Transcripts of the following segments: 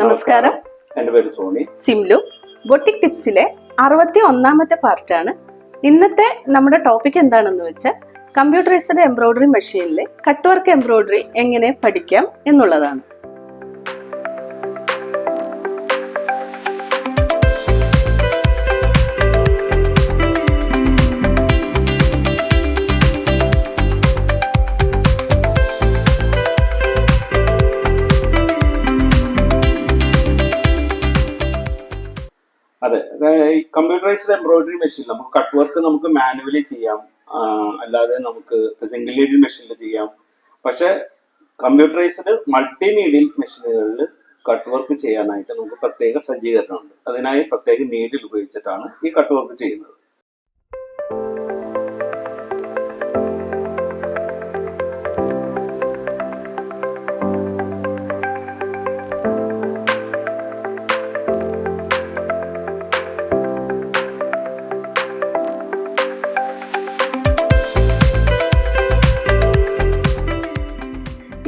നമസ്കാരം. എന്റെ പേര് സോണി. സിംലു. ബൊട്ടിക് ടിപ്സിലെ അറുപത്തി ഒന്നാമത്തെ പാർട്ടാണ് ഇന്നത്തെ നമ്മുടെ ടോപ്പിക് എന്താണെന്ന് വെച്ചാൽ കമ്പ്യൂട്ടറൈസ്ഡ് എംബ്രോയിഡറി മെഷീനിൽ കട്ട് വർക്ക് എംബ്രോയിഡറി എങ്ങനെ പഠിക്കാം എന്നുള്ളതാണ്. കമ്പ്യൂട്ടറൈസ്ഡ് എംബ്രോയിഡറി മെഷീൻ നമുക്ക് കട്ട് വർക്ക് നമുക്ക് മാനുവലി ചെയ്യാം. അല്ലാതെ നമുക്ക് സിംഗിൾ ലീഡിൽ മെഷീനിൽ ചെയ്യാം. പക്ഷെ കമ്പ്യൂട്ടറൈസ്ഡ് മൾട്ടി നീഡിൽ മെഷീനുകളിൽ കട്ട് വർക്ക് ചെയ്യാനായിട്ട് നമുക്ക് പ്രത്യേക സജ്ജീകരണമുണ്ട്. അതിനായി പ്രത്യേക നീഡിൽ ഉപയോഗിച്ചിട്ടാണ് ഈ കട്ട് വർക്ക് ചെയ്യുന്നത്.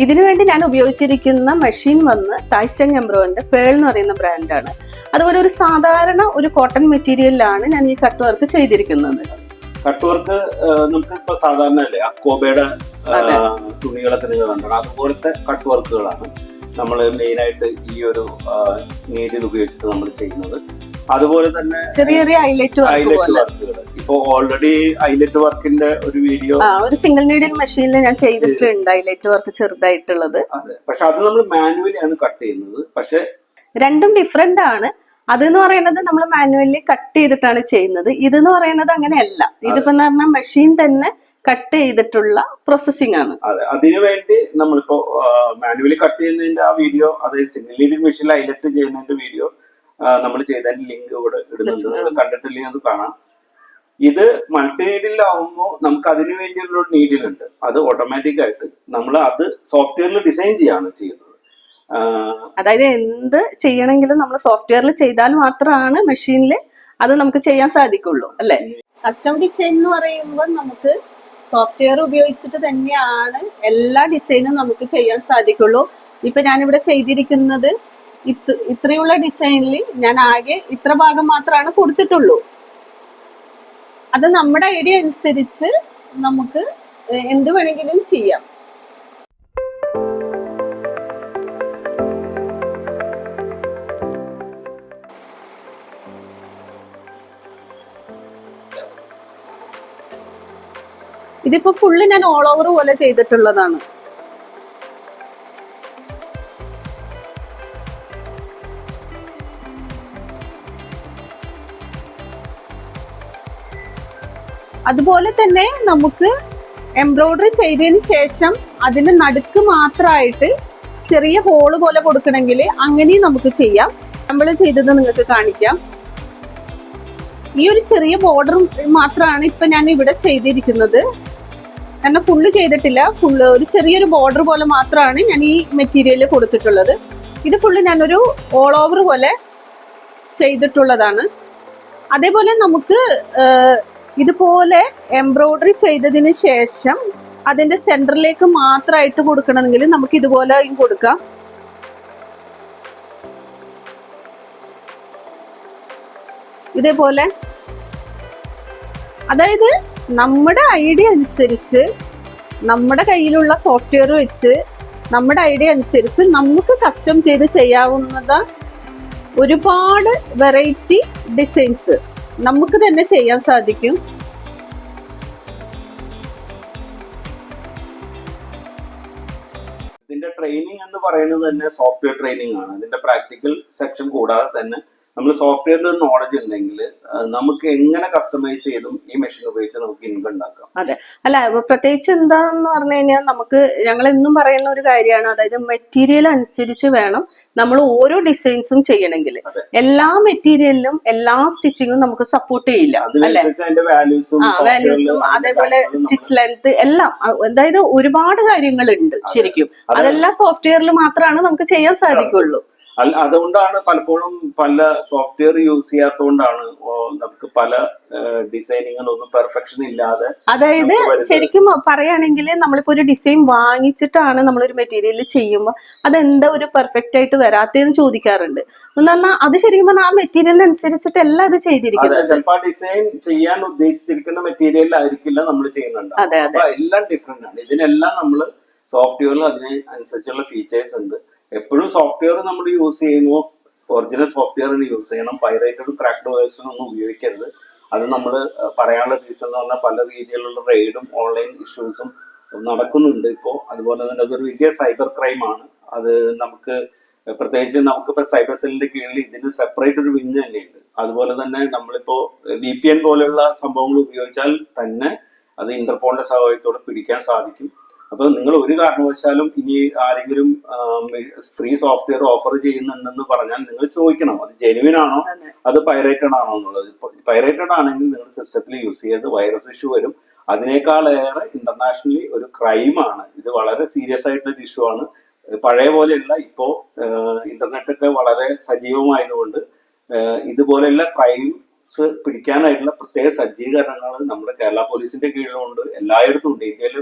ഇതിനു വേണ്ടി ഞാൻ ഉപയോഗിച്ചിരിക്കുന്ന മെഷീൻ വന്ന് തായ്സങ് എംബ്രോയിന്റെ പേൾ എന്ന് പറയുന്ന ബ്രാൻഡാണ് അതുപോലെ ഒരു സാധാരണ ഒരു കോട്ടൺ മെറ്റീരിയലിലാണ് ഞാൻ ഈ കട്ട് വർക്ക് ചെയ്തിരിക്കുന്നത്. കട്ട് വർക്ക് നമുക്ക് ഇപ്പൊ സാധാരണ അല്ലേ അക്കോബയുടെ തുണികളൊക്കെ നിങ്ങൾ കണ്ടത് അതുപോലത്തെ കട്ട് വർക്കുകളാണ് നമ്മൾ മെയിനായിട്ട് ഈ ഒരു നീരിൽ ഉപയോഗിച്ചിട്ട് നമ്മൾ ചെയ്യുന്നത്. അതുപോലെ തന്നെ ചെറിയ ചെറിയ ഹൈലൈറ്റ് ഹൈലൈറ്റ് വർക്കുകൾ ഇപ്പൊ ഓൾറെഡി ഹൈലൈറ്റ് വർക്കിന്റെ ഒരു വീഡിയോ ആ ഒരു സിംഗിൾ മീഡിയം മെഷീനിൽ ഞാൻ ചെയ്തിട്ടുണ്ട് ഹൈലൈറ്റ് വർക്ക് ചെറുതായിട്ടുള്ളത്. അതെ. പക്ഷെ അത് നമ്മൾ മാനുവലി ആണ് കട്ട് ചെയ്യുന്നത്. പക്ഷെ രണ്ടും ഡിഫറെന്റ് ആണ്. അതെന്ന് പറയുന്നത് നമ്മൾ മാനുവലി കട്ട് ചെയ്തിട്ടാണ് ചെയ്യുന്നത്. ഇതെന്ന് പറയുന്നത് അങ്ങനെയല്ല. ഇതിപ്പോ പറഞ്ഞാൽ മെഷീൻ തന്നെ കട്ട് ചെയ്തിട്ടുള്ള പ്രോസസ്സിംഗ് ആണ്. അതെ. അതിനു വേണ്ടി നമ്മളിപ്പോ മാനുവലി കട്ട് ചെയ്യുന്നതിന്റെ ആ വീഡിയോ അതായത് സിംഗിൾ മെഷീനിൽ ഹൈലൈറ്റ് ചെയ്യുന്നതിന്റെ വീഡിയോ നമ്മൾ ചെയ്തതിന്റെ ലിങ്ക് ഇവിടെ ഇടുന്നുണ്ട്. കണ്ടിട്ടില്ലെങ്കിൽ അത് കാണാം. ഇത് മൾട്ടി നീഡിലാവുമ്പോൾ നമുക്ക് അതിനു വേണ്ടിയുള്ള ഒരു നീഡിലുണ്ട്. അത് ഓട്ടോമാറ്റിക് ആയിട്ട് നമ്മൾ അത് സോഫ്റ്റ്വെയറിൽ ഡിസൈൻ ചെയ്യാണ് ചെയ്യുന്നത്. അതായത് എന്ത് ചെയ്യണമെങ്കിലും നമ്മൾ സോഫ്റ്റ്വെയറിൽ ചെയ്താൽ മാത്രമാണ് മെഷീനിൽ അത് നമുക്ക് ചെയ്യാൻ സാധിക്കുള്ളൂ അല്ലെ? കസ്റ്റം ഡിസൈൻ എന്ന് പറയുമ്പോൾ നമുക്ക് സോഫ്റ്റ്വെയർ ഉപയോഗിച്ചിട്ട് തന്നെയാണ് എല്ലാ ഡിസൈനും നമുക്ക് ചെയ്യാൻ സാധിക്കുള്ളൂ. ഇപ്പൊ ഞാനിവിടെ ചെയ്തിരിക്കുന്നത് ഇത് ഇത്രയുള്ള ഡിസൈനിൽ ഞാൻ ആകെ ഇത്ര ഭാഗം മാത്രമാണ് കൊടുത്തിട്ടുള്ളൂ. അത് നമ്മുടെ ഐഡിയ അനുസരിച്ച് നമുക്ക് എന്ത് വേണമെങ്കിലും ചെയ്യാം. ഇതിപ്പോ ഫുള്ള് ഞാൻ ഓൾ ഓവർ പോലെ ചെയ്തിട്ടുള്ളതാണ്. അതുപോലെ തന്നെ നമുക്ക് എംബ്രോയിഡറി ചെയ്തതിന് ശേഷം അതിന് നടുക്ക് മാത്രമായിട്ട് ചെറിയ ഹോൾ പോലെ കൊടുക്കണമെങ്കിൽ അങ്ങനെയും നമുക്ക് ചെയ്യാം. നമ്മൾ ചെയ്തത് നിങ്ങൾക്ക് കാണിക്കാം. ഈ ഒരു ചെറിയ ബോർഡർ മാത്രമാണ് ഇപ്പൊ ഞാൻ ഇവിടെ ചെയ്തിരിക്കുന്നത്. കാരണം ഫുള്ള് ചെയ്തിട്ടില്ല. ഫുള്ള് ഒരു ചെറിയൊരു ബോർഡർ പോലെ മാത്രമാണ് ഞാൻ ഈ മെറ്റീരിയൽ കൊടുത്തിട്ടുള്ളത്. ഇത് ഫുള്ള് ഞാനൊരു ഓൾ ഓവർ പോലെ ചെയ്തിട്ടുള്ളതാണ്. അതേപോലെ നമുക്ക് ഇതുപോലെ എംബ്രോയ്ഡറി ചെയ്തതിന് ശേഷം അതിന്റെ സെന്ററിലേക്ക് മാത്രമായിട്ട് കൊടുക്കണമെങ്കിൽ നമുക്ക് ഇതുപോലെയും കൊടുക്കാം. ഇതേപോലെ. അതായത് നമ്മുടെ ഐഡിയ അനുസരിച്ച് നമ്മുടെ കയ്യിലുള്ള സോഫ്റ്റ്വെയർ വെച്ച് നമ്മുടെ ഐഡിയ അനുസരിച്ച് നമുക്ക് കസ്റ്റം ചെയ്ത് ചെയ്യാവുന്നത് ഒരുപാട് വെറൈറ്റി ഡിസൈൻസ്. നമുക്ക് തന്നെ ചെയ്യാൻ സാധിക്കും. ഇതിന്റെ ട്രെയിനിങ് എന്ന് പറയുന്നത് തന്നെ സോഫ്റ്റ്വെയർ ട്രെയിനിങ് ആണ്. ഇതിന്റെ പ്രാക്ടിക്കൽ സെക്ഷൻ കൂടാതെ തന്നെ നമ്മൾ സോഫ്റ്റ്വെയറിൽ ഒരു നോളജ് ഉണ്ടെങ്കിൽ നമുക്ക് എങ്ങനെ കസ്റ്റമൈസ് ചെയ്തും ഈ മെഷീൻ ഉപയോഗിച്ച് നമുക്ക് ഇൻകം ഉണ്ടാക്കാം അതെ. അല്ല പ്രത്യേകിച്ച് എന്താന്ന് പറഞ്ഞു കഴിഞ്ഞാൽ നമുക്ക് ഞങ്ങൾ എന്നും പറയുന്ന ഒരു കാര്യമാണ്. അതായത് മെറ്റീരിയൽ അനുസരിച്ച് വേണം നമ്മൾ ഓരോ ഡിസൈൻസും ചെയ്യണമെങ്കിൽ എല്ലാ മെറ്റീരിയലിലും എല്ലാ സ്റ്റിച്ചിങ്ങും നമുക്ക് സപ്പോർട്ട് ചെയ്യില്ല. വാല്യൂസും അതേപോലെ സ്റ്റിച്ച് ലെങ്ത് എല്ലാം അതായത് ഒരുപാട് കാര്യങ്ങളുണ്ട് ശരിക്കും. അതെല്ലാം സോഫ്റ്റ്വെയറിൽ മാത്രമാണ് നമുക്ക് ചെയ്യാൻ സാധിക്കുള്ളൂ. അല്ല അതുകൊണ്ടാണ് പലപ്പോഴും പല സോഫ്റ്റ്വെയർ യൂസ് ചെയ്യാത്തതുകൊണ്ടാണ് നമുക്ക് പല ഡിസൈനിങ്ങിനൊന്നും പെർഫെക്ഷൻ ഇല്ലാതെ അതായത്. ശരിക്കും പറയുകയാണെങ്കിൽ നമ്മളിപ്പോ ഒരു ഡിസൈൻ വാങ്ങിച്ചിട്ടാണ് നമ്മളൊരു മെറ്റീരിയൽ ചെയ്യുമ്പോൾ അതെന്താ ഒരു പെർഫെക്റ്റ് ആയിട്ട് വരാത്തതെന്ന് ചോദിക്കാറുണ്ട്. എന്ന് പറഞ്ഞാൽ അത് ശരിക്കും പറഞ്ഞാൽ ആ മെറ്റീരിയലിന് അനുസരിച്ചിട്ട് എല്ലാം അത് ചെയ്തിരിക്കുന്നത്. ചിലപ്പോൾ ഡിസൈൻ ചെയ്യാൻ ഉദ്ദേശിച്ചിരിക്കുന്ന മെറ്റീരിയൽ ആയിരിക്കില്ല നമ്മൾ ചെയ്യുന്നുണ്ട്. അതെ, അതെ. എല്ലാം ഡിഫറെന്റ് ആണ്. ഇതിനെല്ലാം നമ്മൾ സോഫ്റ്റ്വെയറിൽ അതിന് അനുസരിച്ചുള്ള ഫീച്ചേഴ്സ് ഉണ്ട്. എപ്പോഴും സോഫ്റ്റ്വെയർ നമ്മൾ യൂസ് ചെയ്യുമ്പോൾ ഒറിജിനൽ സോഫ്റ്റ്വെയർ യൂസ് ചെയ്യണം. പൈറേറ്റഡ് ക്രാക്ഡ് വേഴ്സും ഒന്നും ഉപയോഗിക്കരുത്. അത് നമ്മൾ പറയാനുള്ള റീസൺ എന്ന് പറഞ്ഞാൽ പല രീതിയിലുള്ള റെയ്ഡും ഓൺലൈൻ ഇഷ്യൂസും നടക്കുന്നുണ്ട് ഇപ്പോൾ അതുപോലെ തന്നെ അതൊരു വലിയ സൈബർ ക്രൈം ആണ്. അത് നമുക്ക് പ്രത്യേകിച്ച് നമുക്കിപ്പോൾ സൈബർ സെല്ലിന്റെ കീഴിൽ ഇതിന് സെപ്പറേറ്റ് ഒരു വിങ് തന്നെയുണ്ട്. അതുപോലെ തന്നെ നമ്മളിപ്പോൾ വി പി എൻ പോലെയുള്ള സംഭവങ്ങൾ ഉപയോഗിച്ചാൽ തന്നെ അത് ഇന്റർപോളിന്റെ സഹായത്തോടെ പിടിക്കാൻ സാധിക്കും. അപ്പൊ നിങ്ങൾ ഒരു കാരണവശാലും ഇനി ആരെങ്കിലും ഫ്രീ സോഫ്റ്റ്വെയർ ഓഫർ ചെയ്യുന്നുണ്ടെന്ന് പറഞ്ഞാൽ നിങ്ങൾ ചോദിക്കണം. അത് ജെനുവിൻ ആണോ? അതെ. പൈറേറ്റഡ് ആണോ എന്നുള്ളത്. പൈറേറ്റഡ് ആണെങ്കിൽ നിങ്ങൾ സിസ്റ്റത്തിൽ യൂസ് ചെയ്ത് വൈറസ് ഇഷ്യൂ വരും. അതിനേക്കാളേറെ ഇന്റർനാഷണലി ഒരു ക്രൈമാണ് ഇത് വളരെ സീരിയസ് ആയിട്ടുള്ള ഇഷ്യൂ ആണ്. പഴയ പോലെയല്ല ഇപ്പോ ഇന്റർനെറ്റ് ഒക്കെ വളരെ സജീവമായതുകൊണ്ട് ഇതുപോലെയുള്ള ഇതുപോലെയുള്ള ക്രൈംസ് പിടിക്കാനായിട്ടുള്ള പ്രത്യേക സജ്ജീകരണങ്ങൾ നമ്മുടെ കേരള പോലീസിന്റെ കീഴിലുണ്ട്. എല്ലായിടത്തും ഉണ്ട്. ഇന്ത്യയിൽ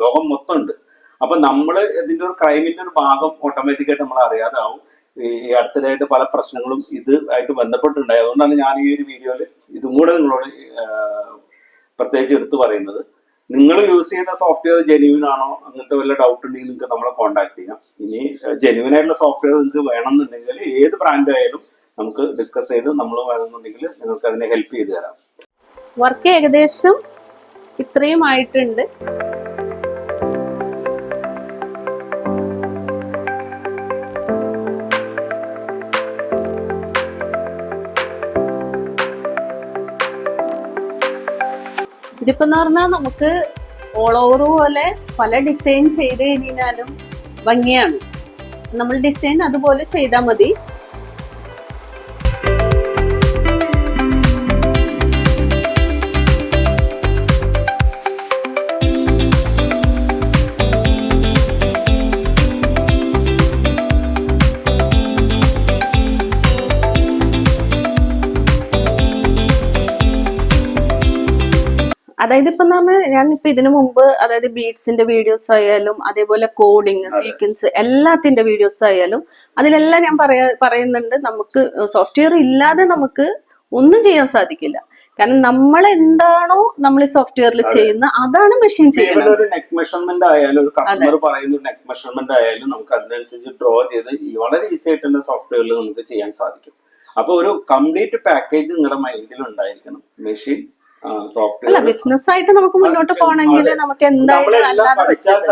ലോകം മൊത്തം ഉണ്ട് അപ്പൊ നമ്മൾ ഇതിന്റെ ഒരു ക്രൈമിന്റെ ഒരു ഭാഗം ഓട്ടോമാറ്റിക്കായിട്ട് നമ്മൾ അറിയാതാവും. ഈ അടുത്തിടെയായിട്ട് പല പ്രശ്നങ്ങളും ഇത് ആയിട്ട് ബന്ധപ്പെട്ടുണ്ടായി അതുകൊണ്ടാണ് ഞാൻ ഈ ഒരു വീഡിയോയിൽ ഇതും കൂടെ നിങ്ങളോട് പ്രത്യേകിച്ച് എടുത്തു പറയുന്നത്. നിങ്ങൾ യൂസ് ചെയ്യുന്ന സോഫ്റ്റ്വെയർ ജെന്യൂൻ ആണോ? അങ്ങനത്തെ വല്ല ഡൗട്ട് ഉണ്ടെങ്കിൽ നിങ്ങൾക്ക് നമ്മളെ കോൺടാക്ട് ചെയ്യാം. ഇനി ജെന്യൂൻ ആയിട്ടുള്ള സോഫ്റ്റ്വെയർ നിങ്ങൾക്ക് വേണമെന്നുണ്ടെങ്കിൽ ഏത് ബ്രാൻഡ് ആയാലും നമുക്ക് ഡിസ്കസ് ചെയ്ത് നമ്മൾ വേണമെന്നുണ്ടെങ്കിൽ നിങ്ങൾക്ക് അതിനെ ഹെൽപ്പ് ചെയ്ത് തരാം. വർക്ക് ഏകദേശം ഇത്രയും ആയിട്ടുണ്ട്. ഇതിപ്പോ എന്ന് പറഞ്ഞാൽ നമുക്ക് ഓൾ ഓവർ പോലെ പല ഡിസൈൻ ചെയ്ത് കഴിഞ്ഞാലും ഭംഗിയാണ്. നമ്മൾ ഡിസൈൻ അതുപോലെ ചെയ്താൽ മതി. അതായത് ഇപ്പൊ നമ്മൾ ഞാൻ ഇപ്പൊ ഇതിനു മുമ്പ് അതായത് ബീഡ്സിന്റെ വീഡിയോസ് ആയാലും അതേപോലെ കോഡിങ് സീക്വൻസ് എല്ലാത്തിന്റെ വീഡിയോസ് ആയാലും അതിലെല്ലാം ഞാൻ പറയാ പറയുന്നുണ്ട് നമുക്ക് സോഫ്റ്റ്വെയർ ഇല്ലാതെ നമുക്ക് ഒന്നും ചെയ്യാൻ സാധിക്കില്ല. കാരണം നമ്മൾ എന്താണോ നമ്മൾ ഈ സോഫ്റ്റ്വെയറിൽ ചെയ്യുന്ന അതാണ് മെഷീൻ ചെയ്യുന്നത്. ഒരു നെക്ക് മെഷർമെന്റ് ആയാലും ഒരു കസ്റ്റമർ പറയുന്ന നെക്ക് മെഷർമെന്റ് ആയാലും നമുക്ക് അതിനനുസരിച്ച് ഡ്രോ ചെയ്ത് വളരെ ഈസി ആയിട്ട് തന്നെ സോഫ്റ്റ്വെയറിൽ നമുക്ക് ചെയ്യാൻ സാധിക്കും. അപ്പൊ ഒരു കംപ്ലീറ്റ് പാക്കേജ് നിങ്ങളുടെ മൈൻഡിൽ ഉണ്ടായിരിക്കണം. മെഷീൻ അല്ല സോഫ്റ്റ്വെയർ ബിസിനസ് ആയിട്ട് നമുക്ക് മുന്നോട്ട് പോകണമെങ്കിൽ. നമുക്ക് എന്തായാലും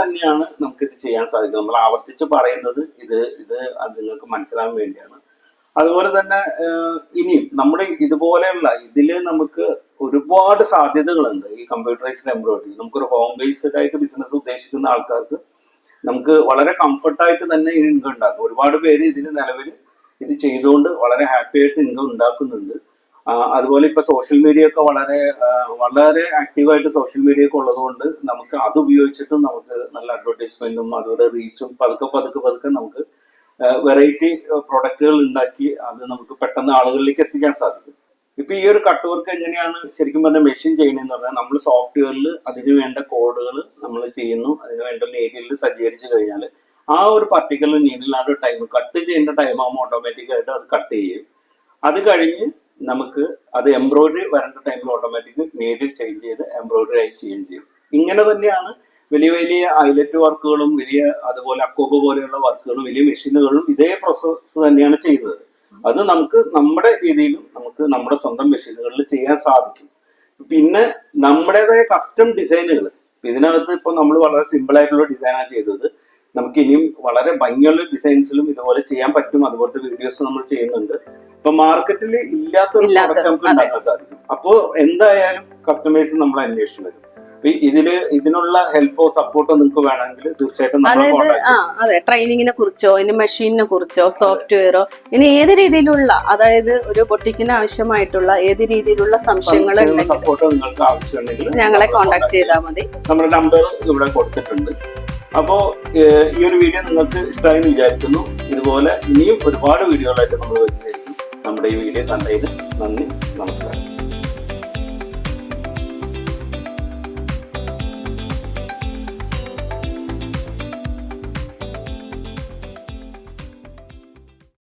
തന്നെയാണ് നമുക്ക് ഇത് ചെയ്യാൻ സാധിക്കും നമ്മൾ ആവർത്തിച്ച് പറയുന്നത് ഇത് ഇത് നിങ്ങൾക്ക് മനസ്സിലാവാൻ വേണ്ടിയാണ്. അതുപോലെ തന്നെ ഇനിയും നമ്മുടെ ഇതുപോലെയുള്ള ഇതിൽ നമുക്ക് ഒരുപാട് സാധ്യതകളുണ്ട്. ഈ കമ്പ്യൂട്ടറൈസ്ഡ് എംബ്രോയിഡറി നമുക്കൊരു ഹോം ബേസ്ഡ് ആയിട്ട് ബിസിനസ് ഉദ്ദേശിക്കുന്ന ആൾക്കാർക്ക് നമുക്ക് വളരെ കംഫർട്ടായിട്ട് തന്നെ ഇൻകം ഉണ്ടാക്കും. ഒരുപാട് പേര് ഇതിന് നിലവിൽ ഇത് ചെയ്തുകൊണ്ട് വളരെ ഹാപ്പി ആയിട്ട് ഇൻകം ഉണ്ടാക്കുന്നുണ്ട്. അതുപോലെ ഇപ്പൊ സോഷ്യൽ മീഡിയ ഒക്കെ വളരെ വളരെ ആക്റ്റീവായിട്ട് സോഷ്യൽ മീഡിയ ഒക്കെ ഉള്ളതുകൊണ്ട് നമുക്ക് അത് ഉപയോഗിച്ചിട്ടും നമുക്ക് നല്ല അഡ്വർടൈസ്മെന്റും അതുപോലെ റീച്ചും പതുക്കെ പതുക്കെ പതുക്കെ നമുക്ക് വെറൈറ്റി പ്രൊഡക്റ്റുകൾ ഉണ്ടാക്കി അത് നമുക്ക് പെട്ടെന്ന് ആളുകളിലേക്ക് എത്തിക്കാൻ സാധിക്കും. ഇപ്പൊ ഈ ഒരു കട്ട് വർക്ക് എങ്ങനെയാണ് ശരിക്കും പറഞ്ഞാൽ മെഷീൻ ചെയ്യണമെന്ന് പറഞ്ഞാൽ നമ്മൾ സോഫ്റ്റ്വെയറിൽ അതിന് വേണ്ട കോഡുകൾ നമ്മൾ ചെയ്യുന്നു അതിന് വേണ്ട മേഖലയിൽ സജ്ജീകരിച്ചു കഴിഞ്ഞാൽ ആ ഒരു പർട്ടിക്കുലർ നീഡിൽ ആ ഒരു ടൈം കട്ട് ചെയ്യേണ്ട ടൈം ആകുമ്പോൾ ഓട്ടോമാറ്റിക്കായിട്ട് അത് കട്ട് ചെയ്യും. അത് കഴിഞ്ഞ് നമുക്ക് അത് എംബ്രോയിഡറി വരേണ്ട ടൈമിൽ ഓട്ടോമാറ്റിക് നീഡിൽ ചേഞ്ച് ചെയ്ത് എംബ്രോയിഡറി ആയി ചെയ്യുകയും ചെയ്യും. ഇങ്ങനെ തന്നെയാണ് വലിയ വലിയ ഐലറ്റ് വർക്കുകളും വലിയ അതുപോലെ അക്കോബ് പോലെയുള്ള വർക്കുകളും വലിയ മെഷീനുകളും ഇതേ പ്രോസസ്സ് തന്നെയാണ് ചെയ്തത്. അത് നമുക്ക് നമ്മുടെ രീതിയിലും നമുക്ക് നമ്മുടെ സ്വന്തം മെഷീനുകളിൽ ചെയ്യാൻ സാധിക്കും. പിന്നെ നമ്മുടേതായ കസ്റ്റം ഡിസൈനുകൾ ഇതിനകത്ത് ഇപ്പൊ നമ്മൾ വളരെ സിമ്പിൾ ആയിട്ടുള്ള ഡിസൈനാണ് ചെയ്തത്. നമുക്ക് ഇനിയും വളരെ ഭംഗിയുള്ള ഡിസൈൻസിലും ഇതുപോലെ ചെയ്യാൻ പറ്റും. അതുപോലത്തെ വീഡിയോസ് നമ്മൾ ചെയ്യുന്നുണ്ട്. ഇപ്പൊ മാർക്കറ്റിൽ ഇല്ലാത്ത ഒരു ഇല്ലാത്ത, നമുക്ക്. ഉണ്ടാക്കാൻ സാധിക്കും. അപ്പോ എന്തായാലും കസ്റ്റമേഴ്സ് നമ്മൾ അന്വേഷിച്ചു വരും. ഇതിൽ ഇതിനുള്ള ഹെൽപ്പോ സപ്പോർട്ടോ നിങ്ങൾക്ക് വേണമെങ്കിൽ തീർച്ചയായിട്ടും അതായത് ആ അതെ. ട്രെയിനിങ്ങിനെ കുറിച്ചോ ഇനി മെഷീനിനെ കുറിച്ചോ സോഫ്റ്റ്വെയറോ ഇനി ഏത് രീതിയിലുള്ള അതായത് ഒരു ബൊട്ടിക്കിന് ആവശ്യമായിട്ടുള്ള ഏത് രീതിയിലുള്ള സംശയങ്ങൾ സപ്പോർട്ടോ നിങ്ങൾക്ക് ആവശ്യമുണ്ടെങ്കിൽ ഞങ്ങളെ കോൺടാക്ട് ചെയ്താൽ മതി. നമ്മുടെ നമ്പർ ഇവിടെ കൊടുത്തിട്ടുണ്ട്. അപ്പോൾ ഈ ഒരു വീഡിയോ നിങ്ങൾക്ക് ഇഷ്ടമായി എന്ന് വിചാരിക്കുന്നു. ഇതുപോലെ ഇനിയും ഒരുപാട് വീഡിയോകളായിട്ട് നമ്മൾ വരുന്നതായിരിക്കും. നമ്മുടെ ഈ വീഡിയോ കണ്ടതിന് നന്ദി നമസ്കാരം.